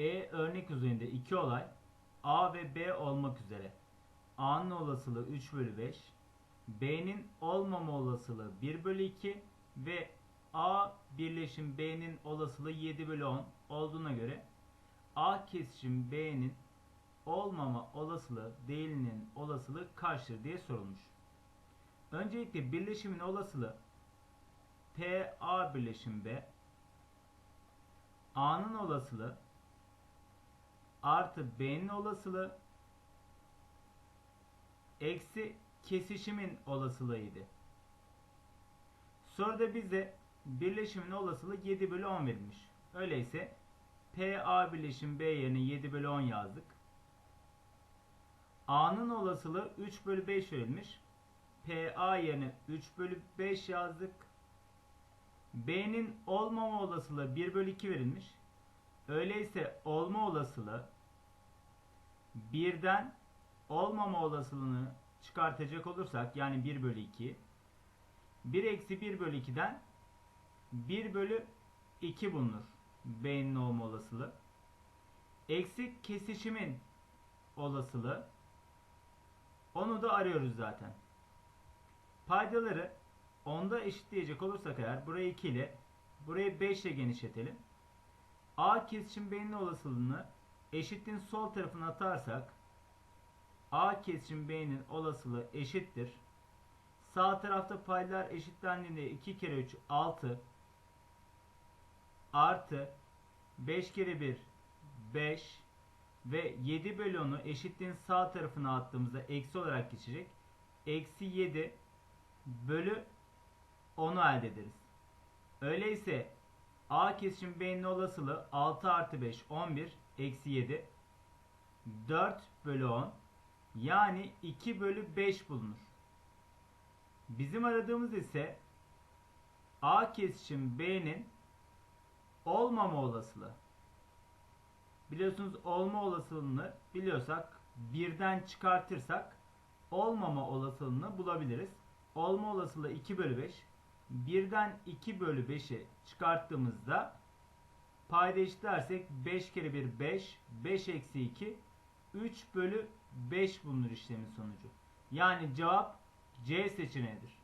E örnek üzerinde iki olay. A ve B olmak üzere. A'nın olasılığı 3 bölü 5 B'nin olmama olasılığı 1 bölü 2 ve A birleşim B'nin olasılığı 7 bölü 10 olduğuna göre A kesişim B'nin olmama olasılığı değilinin olasılığı kaçtır diye sorulmuş. Öncelikle birleşimin olasılığı P A birleşim B. A'nın olasılığı artı B'nin olasılığı eksi kesişimin olasılığıydı. Soruda bize birleşimin olasılığı 7 bölü 10 verilmiş. Öyleyse PA birleşim B yerine 7 bölü 10 yazdık. A'nın olasılığı 3 bölü 5 verilmiş. PA yerine 3 bölü 5 yazdık. B'nin olmama olasılığı 1 bölü 2 verilmiş. Öyleyse olma olasılığı birden olmama olasılığını çıkartacak olursak yani 1 bölü 2 1 eksi 1 bölü 2'den 1 bölü 2 bulunur. B'nin olma olasılığı. Eksi kesişimin olasılığı. Onu da arıyoruz zaten. Paydaları onda eşitleyecek olursak eğer burayı 2 ile burayı 5 ile genişletelim. A kesişim B'nin olasılığını eşitliğin sol tarafına atarsak A kesişim B'nin olasılığı eşittir. Sağ tarafta paylar eşitlendiğinde 2 kere 3 6 artı 5 kere 1 5 ve 7 bölü 10'u eşitliğin sağ tarafına attığımızda eksi olarak geçecek. Eksi 7 bölü 10'u elde ederiz. Öyleyse A kesişim B'nin olasılığı 6 artı 5 11 eksi 7 4 bölü 10 yani 2 bölü 5 bulunur. Bizim aradığımız ise A kesişim B'nin olmama olasılığı. Biliyorsunuz olma olasılığını biliyorsak birden çıkartırsak olmama olasılığını bulabiliriz. Olma olasılığı 2 bölü 5. Birden 2 bölü 5'i çıkarttığımızda payda eşitlersek 5 kere 1 5 5 eksi 2 3 bölü 5 bulunur işlemin sonucu. Yani cevap C seçeneğidir.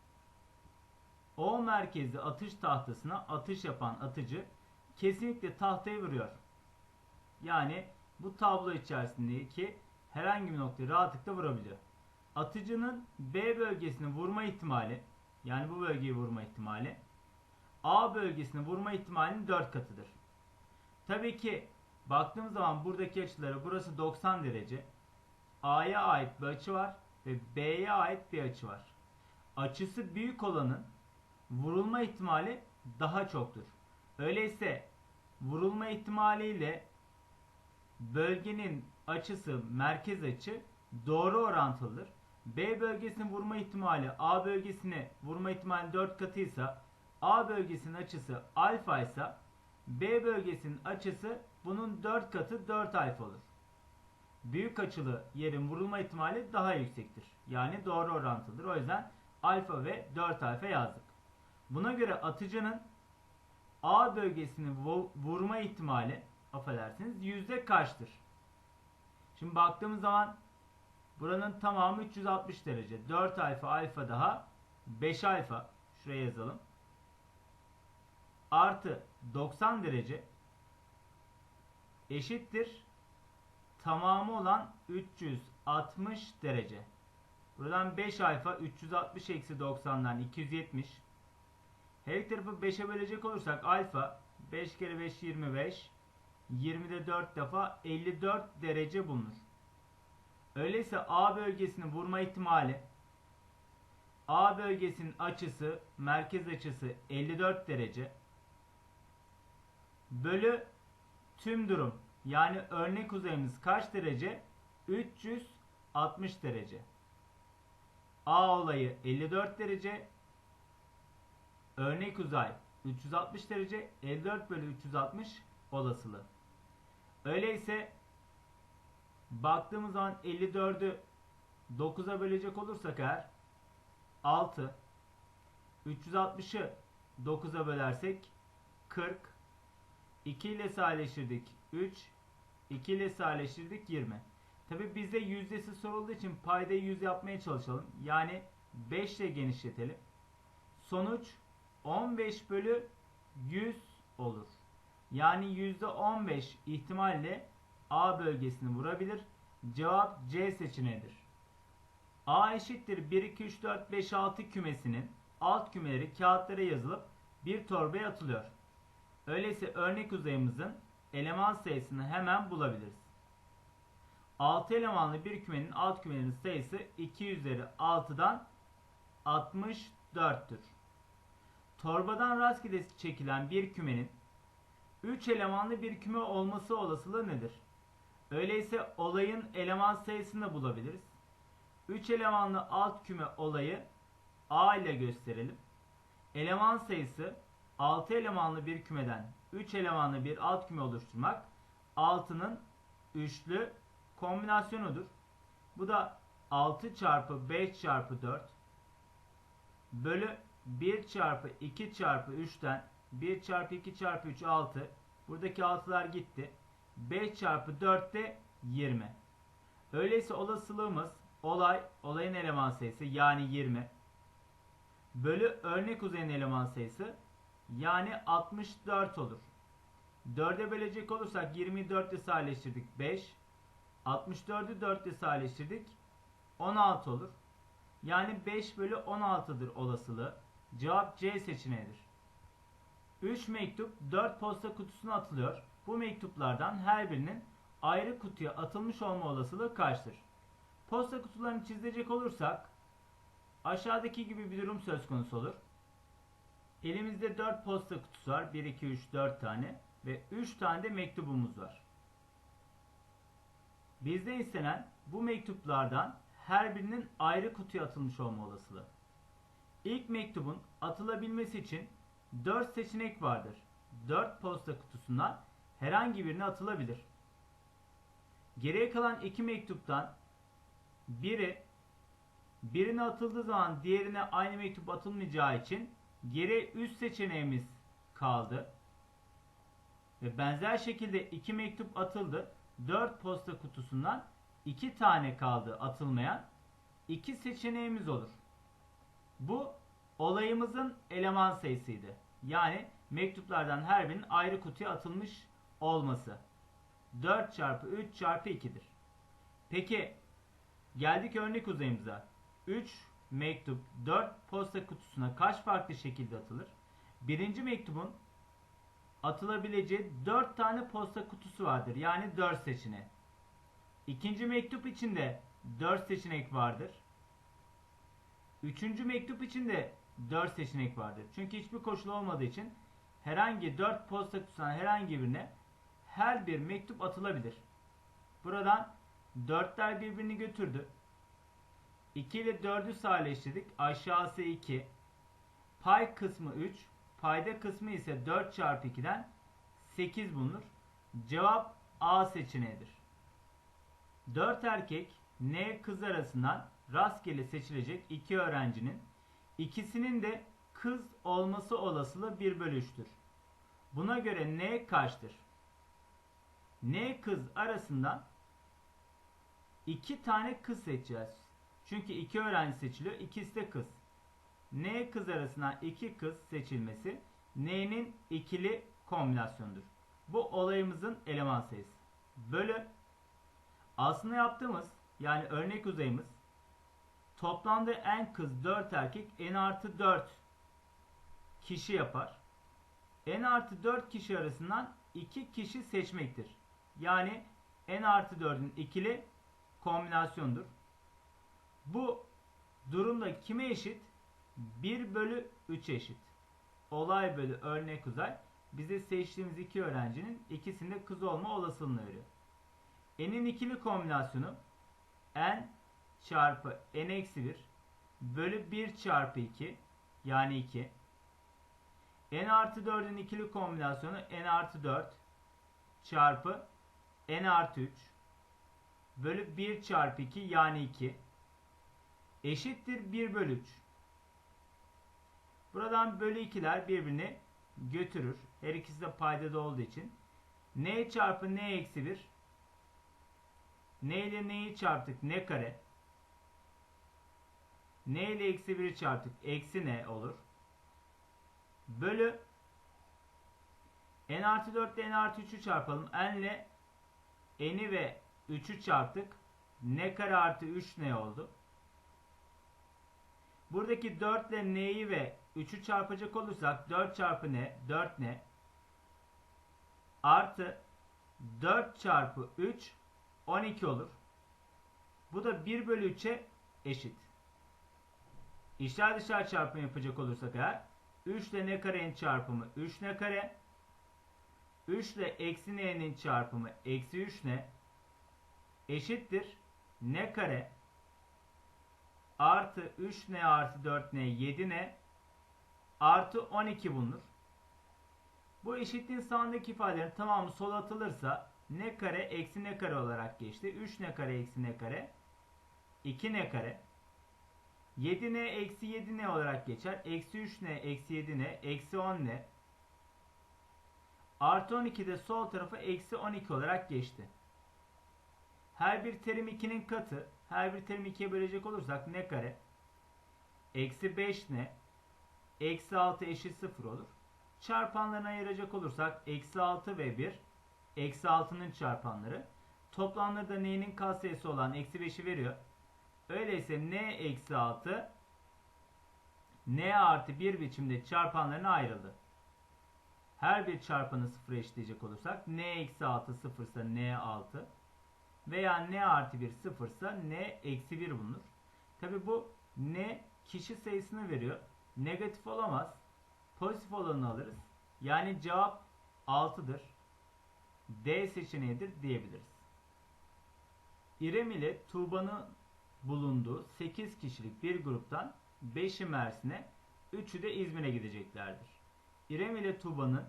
O merkezli atış tahtasına atış yapan atıcı kesinlikle tahtaya vuruyor. Yani bu tablo içerisindeki herhangi bir noktayı rahatlıkla vurabiliyor. Atıcının B bölgesine vurma ihtimali yani bu bölgeyi vurma ihtimali A bölgesine vurma ihtimalinin 4 katıdır. Tabii ki baktığımız zaman buradaki açıları burası 90 derece. A'ya ait bir açı var ve B'ye ait bir açı var. Açısı büyük olanın vurulma ihtimali daha çoktur. Öyleyse vurulma ihtimaliyle bölgenin açısı merkez açı doğru orantılıdır. B bölgesinin vurma ihtimali A bölgesine vurma ihtimali 4 katıysa A bölgesinin açısı alfa ise B bölgesinin açısı bunun 4 katı 4 alfa olur. Büyük açılı yerin vurulma ihtimali daha yüksektir. Yani doğru orantılıdır. O yüzden alfa ve 4 alfa yazdık. Buna göre atıcının A bölgesini vurma ihtimali affedersiniz yüzde kaçtır? Şimdi baktığımız zaman buranın tamamı 360 derece. 4 alfa alfa daha 5 alfa şuraya yazalım. Artı 90 derece eşittir tamamı olan 360 derece. Buradan 5 alfa 360 eksi 90'dan 270. Her iki tarafı 5'e bölecek olursak alfa 5 kere 5 25 20'de 4 defa 54 derece bulunur. Öyleyse A bölgesinin vurma ihtimali A bölgesinin açısı merkez açısı 54 derece bölü tüm durum yani örnek uzayımız kaç derece? 360 derece. A olayı 54 derece. Örnek uzay 360 derece. 54 bölü 360 olasılığı. Öyleyse baktığımız zaman 54'ü 9'a bölecek olursak eğer 6 360'ı 9'a bölersek 40 2 ile sadeleştirdik 3 2 ile sadeleştirdik 20. Tabi bizde yüzdesi sorulduğu için paydayı 100 yapmaya çalışalım. Yani 5 ile genişletelim. Sonuç 15 bölü 100 olur. Yani %15 ihtimalle A bölgesini vurabilir. Cevap C seçeneğidir. A eşittir 1, 2, 3, 4, 5, 6 kümesinin alt kümeleri kağıtlara yazılıp bir torbaya atılıyor. Öyleyse örnek uzayımızın eleman sayısını hemen bulabiliriz. 6 elemanlı bir kümenin alt kümelerinin sayısı 2 üzeri 6'dan 64'tür. Torbadan rastgele çekilen bir kümenin 3 elemanlı bir küme olması olasılığı nedir? Öyleyse olayın eleman sayısını da bulabiliriz. 3 elemanlı alt küme olayı A ile gösterelim. Eleman sayısı 6 elemanlı bir kümeden 3 elemanlı bir alt küme oluşturmak 6'nın üçlü kombinasyonudur. Bu da 6 çarpı 5 çarpı 4 bölü 1 çarpı 2 çarpı 3'ten 1 çarpı 2 çarpı 3 6 buradaki 6'lar gitti. 5 çarpı 4 de 20. Öyleyse olasılığımız olay olayın eleman sayısı yani 20 bölü örnek uzayın eleman sayısı yani 64 olur. 4'e bölecek olursak 24 ile sadeleştirdik 5. 64'ü 4 ile sadeleştirdik 16 olur. Yani 5 bölü 16'dır olasılığı. Cevap C seçeneğidir. 3 mektup 4 posta kutusuna atılıyor. Bu mektuplardan her birinin ayrı kutuya atılmış olma olasılığı kaçtır? Posta kutularını çizecek olursak aşağıdaki gibi bir durum söz konusu olur. Elimizde 4 posta kutusu var. 1, 2, 3, 4 tane ve 3 tane de mektubumuz var. Bizden istenen bu mektuplardan her birinin ayrı kutuya atılmış olma olasılığı. İlk mektubun atılabilmesi için 4 seçenek vardır. 4 posta kutusundan herhangi birine atılabilir. Geriye kalan 2 mektuptan biri birine atıldığı zaman diğerine aynı mektup atılmayacağı için geri üst seçeneğimiz kaldı. Ve benzer şekilde 2 mektup atıldı. 4 posta kutusundan 2 tane kaldı atılmayan. 2 seçeneğimiz olur. Bu olayımızın eleman sayısıydı. Yani mektuplardan her birinin ayrı kutuya atılmış olması. 4 çarpı 3 çarpı 2'dir. Peki geldik örnek uzayımıza. 3 mektup 4 posta kutusuna kaç farklı şekilde atılır? Birinci mektubun atılabileceği 4 tane posta kutusu vardır. Yani 4 seçeneği. İkinci mektup için de 4 seçenek vardır. Üçüncü mektup için de 4 seçenek vardır. Çünkü hiçbir koşul olmadığı için herhangi 4 posta kutusundan herhangi birine her bir mektup atılabilir. Buradan 4'ler birbirini götürdü. 2 ile 4'ü sadeleştirdik. Aşağısı 2. Pay kısmı 3. Payda kısmı ise 4 çarpı 2'den 8 bulunur. Cevap A seçeneğidir. 4 erkek N kız arasından rastgele seçilecek 2 öğrencinin ikisinin de kız olması olasılığı 1 bölü 3'tür. Buna göre N kaçtır? N kız arasından 2 tane kız seçeceğiz. Çünkü 2 öğrenci seçiliyor. ikisi de kız. N kız arasından 2 kız seçilmesi N'nin ikili kombinasyonudur. Bu olayımızın eleman sayısı. Bölü aslında yaptığımız yani örnek uzayımız toplamda en kız 4 erkek n artı 4 kişi yapar. n artı 4 kişi arasından 2 kişi seçmektir. Yani n artı 4'ün ikili kombinasyondur. Bu durumda kime eşit? 1 bölü 3 eşit. Olay bölü örnek uzay bize seçtiğimiz iki öğrencinin ikisinde kız olma olasılığını veriyor. N'in ikili kombinasyonu n çarpı n eksi 1 bölü 1 çarpı 2 yani 2. n artı 4'ün ikili kombinasyonu n artı 4 çarpı n artı 3 bölü 1 çarpı 2 yani 2 eşittir 1 bölü 3. Buradan bölü 2'ler birbirini götürür. Her ikisi de paydada olduğu için. n çarpı n eksi 1 n ile neyi çarptık? ne kare. n ile eksi 1'i çarptık. Eksi ne olur? Bölü n artı 4 ile n artı 3'ü çarpalım. n ile n'i ve 3'ü çarptık. n kare artı 3 ne oldu? Buradaki 4 ile n'yi ve 3'ü çarpacak olursak 4 çarpı ne? 4 ne? Artı 4 çarpı 3 12 olur. Bu da 1 bölü 3'e eşit. İçler dışlar çarpımı yapacak olursak eğer 3 ile ne karenin çarpımı 3 ne kare 3 ile eksi n'nin çarpımı eksi 3 ne? Eşittir. Ne kare? Artı 3 n artı 4 n 7 n artı 12 bulunur. Bu eşitliğin sağındaki ifadelerin tamamı sola atılırsa ne kare eksi ne kare olarak geçti. 3 ne kare eksi ne kare? 2 ne kare? 7 n eksi 7 n olarak geçer. Eksi 3 n eksi 7 n eksi 10 n artı 12 de sol tarafa eksi 12 olarak geçti. Her bir terim 2'nin katı. Her bir terimi 2'ye bölecek olursak ne kare? Eksi 5 ne? Eksi 6 eşit 0 olur. Çarpanlarını ayıracak olursak eksi 6 ve 1. Eksi 6'nın çarpanları. Toplamları da n'nin katsayısı olan eksi 5'i veriyor. Öyleyse n eksi 6 n artı 1 biçimde çarpanlarına ayrıldı. Her bir çarpanı 0 eşitleyecek olursak n eksi 6 0 ise n 6 veya n artı 1 0 ise n eksi 1 bulunur. Tabi bu n kişi sayısını veriyor. Negatif olamaz. Pozitif olanı alırız. Yani cevap 6'dır. D seçeneğidir diyebiliriz. İrem ile Tuğba'nın bulunduğu 8 kişilik bir gruptan 5'i Mersin'e, 3'ü de İzmir'e gideceklerdir. İrem ile Tuğba'nın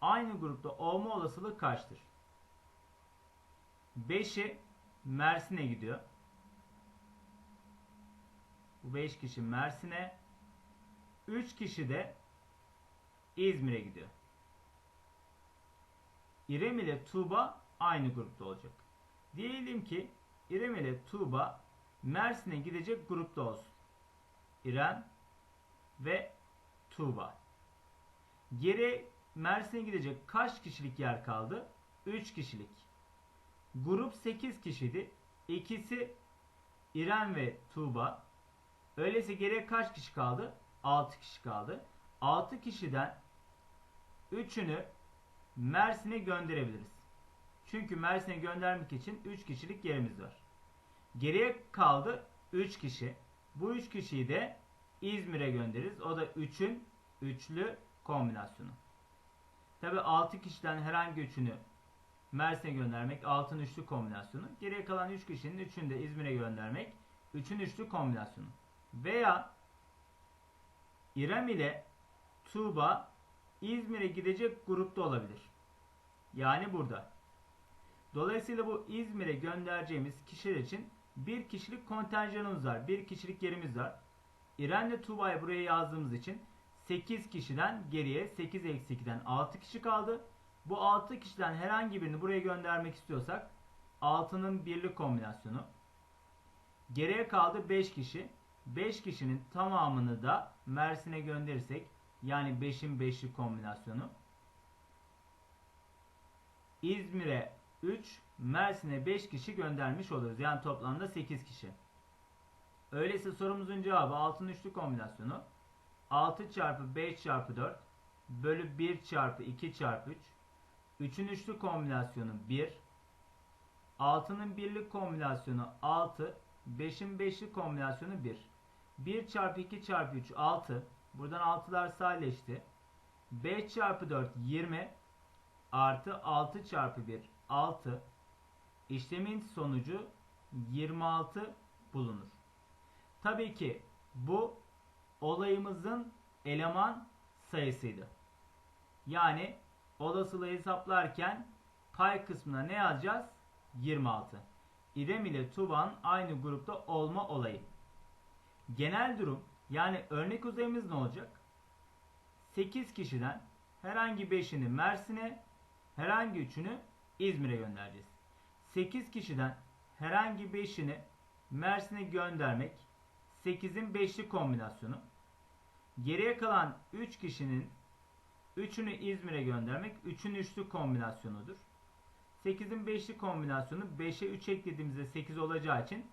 aynı grupta olma olasılığı kaçtır? 5'i Mersin'e gidiyor. Bu 5 kişi Mersin'e, 3 kişi de İzmir'e gidiyor. İrem ile Tuğba aynı grupta olacak. Diyelim ki İrem ile Tuğba Mersin'e gidecek grupta olsun. İrem ve Tuğba. Geri Mersin'e gidecek kaç kişilik yer kaldı? 3 kişilik. Grup 8 kişiydi. İkisi İrem ve Tuğba. Öyleyse geriye kaç kişi kaldı? 6 kişi kaldı. 6 kişiden 3'ünü Mersin'e gönderebiliriz. Çünkü Mersin'e göndermek için 3 kişilik yerimiz var. Geriye kaldı 3 kişi. Bu 3 kişiyi de İzmir'e göndeririz. O da 3'ün üçlü kombinasyonu. Tabi 6 kişiden herhangi üçünü Mersin'e göndermek 6'ın üçlü kombinasyonu. Geriye kalan 3 kişinin 3'ünü de İzmir'e göndermek 3'ün üçlü kombinasyonu. Veya İrem ile Tuğba İzmir'e gidecek grupta olabilir. Yani burada. Dolayısıyla bu İzmir'e göndereceğimiz kişiler için bir kişilik kontenjanımız var. Bir kişilik yerimiz var. İrem ile Tuğba'yı buraya yazdığımız için 8 kişiden geriye 8 eksi 2'den 6 kişi kaldı. Bu 6 kişiden herhangi birini buraya göndermek istiyorsak 6'nın birli kombinasyonu. Geriye kaldı 5 kişi. 5 kişinin tamamını da Mersin'e gönderirsek yani 5'in 5'li kombinasyonu. İzmir'e 3, Mersin'e 5 kişi göndermiş oluruz. Yani toplamda 8 kişi. Öyleyse sorumuzun cevabı 6'nın üçlü kombinasyonu. 6 çarpı 5 çarpı 4 bölü 1 çarpı 2 çarpı 3. 3'ün üçlü kombinasyonu 1. 6'nın birlik kombinasyonu 6. 5'in beşli kombinasyonu 1. 1 çarpı 2 çarpı 3 6. Buradan 6'lar sadeleşti. 5 çarpı 4 20 artı 6 çarpı 1 6 işlemin sonucu 26 bulunur. Tabii ki bu olayımızın eleman sayısıydı. Yani olasılığı hesaplarken pay kısmına ne yazacağız? 26. İrem ile Tuban aynı grupta olma olayı. Genel durum yani örnek uzayımız ne olacak? 8 kişiden herhangi 5'ini Mersin'e, herhangi 3'ünü İzmir'e göndereceğiz. 8 kişiden herhangi bir eşini Mersin'e göndermek 8'in 5'li kombinasyonu. Geriye kalan 3 kişinin 3'ünü İzmir'e göndermek 3'ün 3'lü kombinasyonudur. 8'in 5'li kombinasyonu 5'e 3 eklediğimizde 8 olacağı için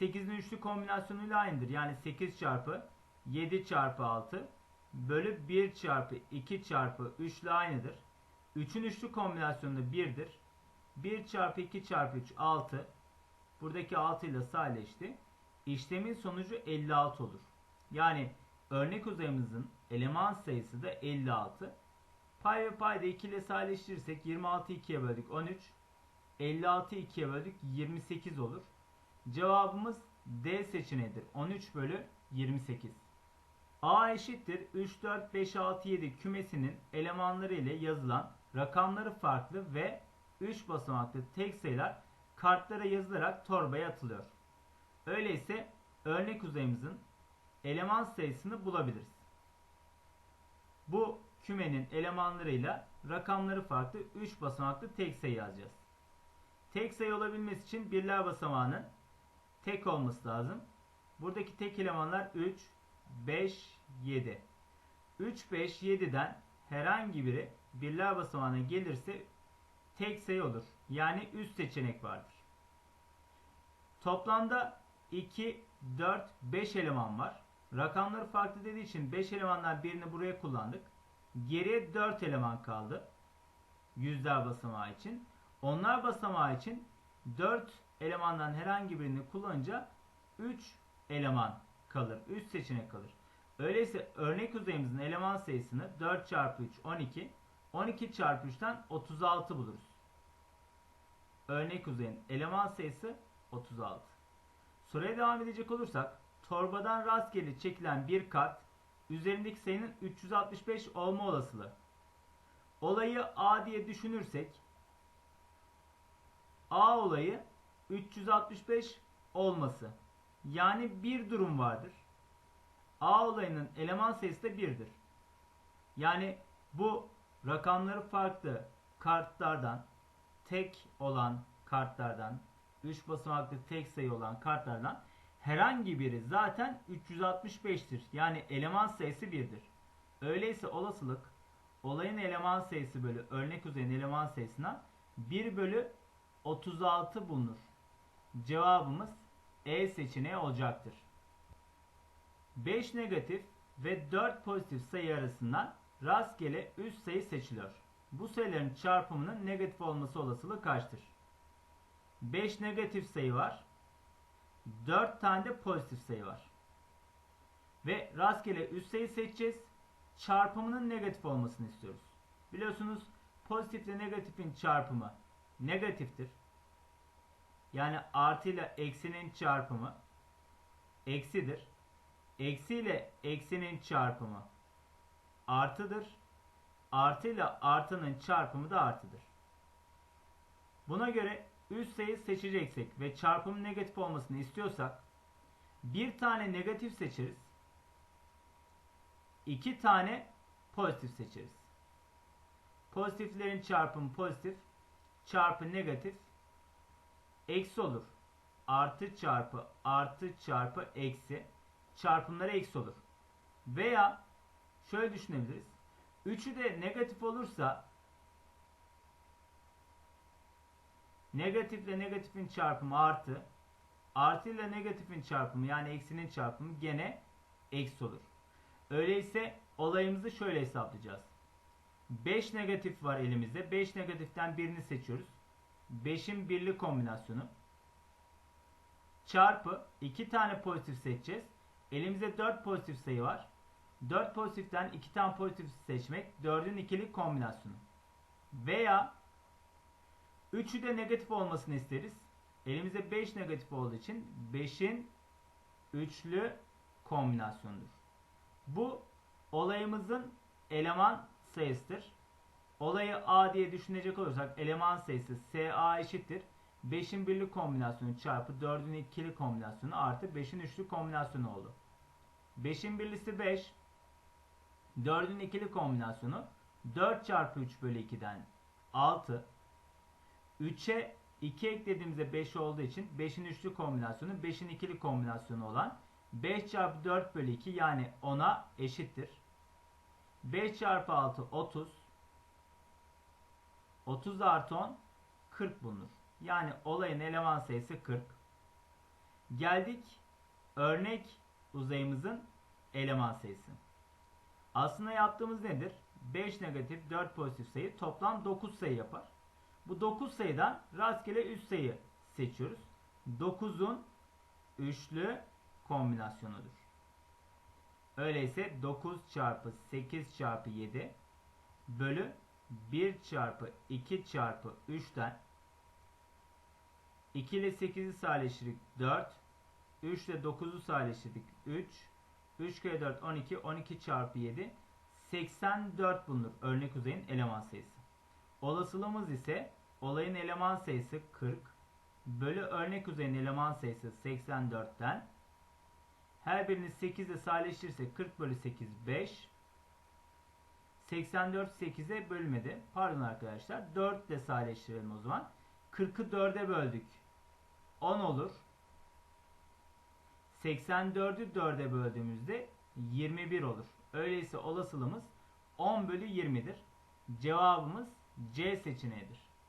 8'in 3'lü kombinasyonuyla aynıdır. Yani 8 çarpı 7 çarpı 6 bölü 1 çarpı 2 çarpı 3 ile aynıdır. 3'ün 3'lü kombinasyonu da 1'dir. 1 çarpı 2 çarpı 3 6. Buradaki 6 ile sadeleşti. İşlemin sonucu 56 olur. Yani örnek uzayımızın eleman sayısı da 56. Pay ve payda 2 ile sadeleştirirsek 26 2'ye böldük 13. 56 2'ye böldük 28 olur. Cevabımız D seçeneğidir. 13 bölü 28. A eşittir 3, 4, 5, 6, 7 kümesinin elemanları ile yazılan rakamları farklı ve 3 basamaklı tek sayılar kartlara yazılarak torbaya atılıyor. Öyleyse örnek uzayımızın eleman sayısını bulabiliriz. Bu kümenin elemanlarıyla rakamları farklı 3 basamaklı tek sayı yazacağız. Tek sayı olabilmesi için birler basamağının tek olması lazım. Buradaki tek elemanlar 3, 5, 7. 3, 5, 7'den herhangi biri birler basamağına gelirse tek sayı olur. Yani üst seçenek vardır. Toplamda 2, 4, 5 eleman var. Rakamları farklı dediği için 5 elemandan birini buraya kullandık. Geriye 4 eleman kaldı. Yüzler basamağı için. Onlar basamağı için 4 elemandan herhangi birini kullanınca 3 eleman kalır. 3 seçenek kalır. Öyleyse örnek uzayımızın eleman sayısını 4 çarpı 3 12. 12 çarpı 3'ten 36 buluruz. Örnek uzayın eleman sayısı 36. Soruya devam edecek olursak torbadan rastgele çekilen bir kart üzerindeki sayının 365 olma olasılığı. Olayı A diye düşünürsek A olayı 365 olması. Yani bir durum vardır. A olayının eleman sayısı da 1'dir. Yani bu rakamları farklı kartlardan tek olan kartlardan 3 basamaklı tek sayı olan kartlardan herhangi biri zaten 365'tir. Yani eleman sayısı 1'dir. Öyleyse olasılık olayın eleman sayısı bölü örnek uzayan eleman sayısına 1 bölü 36 bulunur. Cevabımız E seçeneği olacaktır. 5 negatif ve 4 pozitif sayı arasından rastgele üst sayı seçiliyor. Bu sayıların çarpımının negatif olması olasılığı kaçtır? 5 negatif sayı var. 4 tane de pozitif sayı var. Ve rastgele üst sayı seçeceğiz. Çarpımının negatif olmasını istiyoruz. Biliyorsunuz pozitif ile negatifin çarpımı negatiftir. Yani artı ile eksinin çarpımı eksidir. Eksi ile eksinin çarpımı artıdır. Artı ile artının çarpımı da artıdır. Buna göre üst sayı seçeceksek ve çarpımın negatif olmasını istiyorsak bir tane negatif seçeriz. iki tane pozitif seçeriz. Pozitiflerin çarpımı pozitif, çarpı negatif eksi olur. Artı çarpı artı çarpı eksi çarpımları eksi olur. Veya şöyle düşünebiliriz. Üçü de negatif olursa negatifle negatifin çarpımı artı artı ile negatifin çarpımı yani eksinin çarpımı gene eksi olur. Öyleyse olayımızı şöyle hesaplayacağız. 5 negatif var elimizde. 5 negatiften birini seçiyoruz. 5'in birli kombinasyonu. Çarpı 2 tane pozitif seçeceğiz. Elimizde 4 pozitif sayı var. 4 pozitiften 2 tane pozitif seçmek 4'ün ikili kombinasyonu. Veya 3'ü de negatif olmasını isteriz. Elimizde 5 negatif olduğu için 5'in üçlü kombinasyonudur. Bu olayımızın eleman sayısıdır. Olayı A diye düşünecek olursak eleman sayısı SA eşittir. 5'in birli kombinasyonu çarpı 4'ün ikili kombinasyonu artı 5'in üçlü kombinasyonu oldu. 5'in birlisi 5. 4'ün ikili kombinasyonu 4 çarpı 3 bölü 2'den 6. 3'e 2 eklediğimizde 5 olduğu için 5'in üçlü kombinasyonu 5'in ikili kombinasyonu olan 5 çarpı 4 bölü 2 yani 10'a eşittir. 5 çarpı 6 30. 30 artı 10 40 bulunur. Yani olayın eleman sayısı 40. Geldik örnek uzayımızın eleman sayısı. Aslında yaptığımız nedir? 5 negatif 4 pozitif sayı toplam 9 sayı yapar. Bu 9 sayıdan rastgele 3 sayı seçiyoruz. 9'un üçlü kombinasyonudur. Öyleyse 9 çarpı 8 çarpı 7 bölü 1 çarpı 2 çarpı 3'ten 2 ile 8'i sadeleştirdik 4 3 ile 9'u sadeleştirdik 3 3 kere 4 12 12 çarpı 7 84 bulunur örnek uzayın eleman sayısı. Olasılığımız ise olayın eleman sayısı 40 bölü örnek uzayın eleman sayısı 84'ten her birini 8 ile sadeleştirirsek 40 bölü 8 5 84 8'e bölmedi. Pardon arkadaşlar. 4 ile sadeleştirelim o zaman. 40'ı 4'e böldük. 10 olur. 84'ü 4'e böldüğümüzde 21 olur. Öyleyse olasılığımız 10 bölü 20'dir. Cevabımız C seçeneğidir.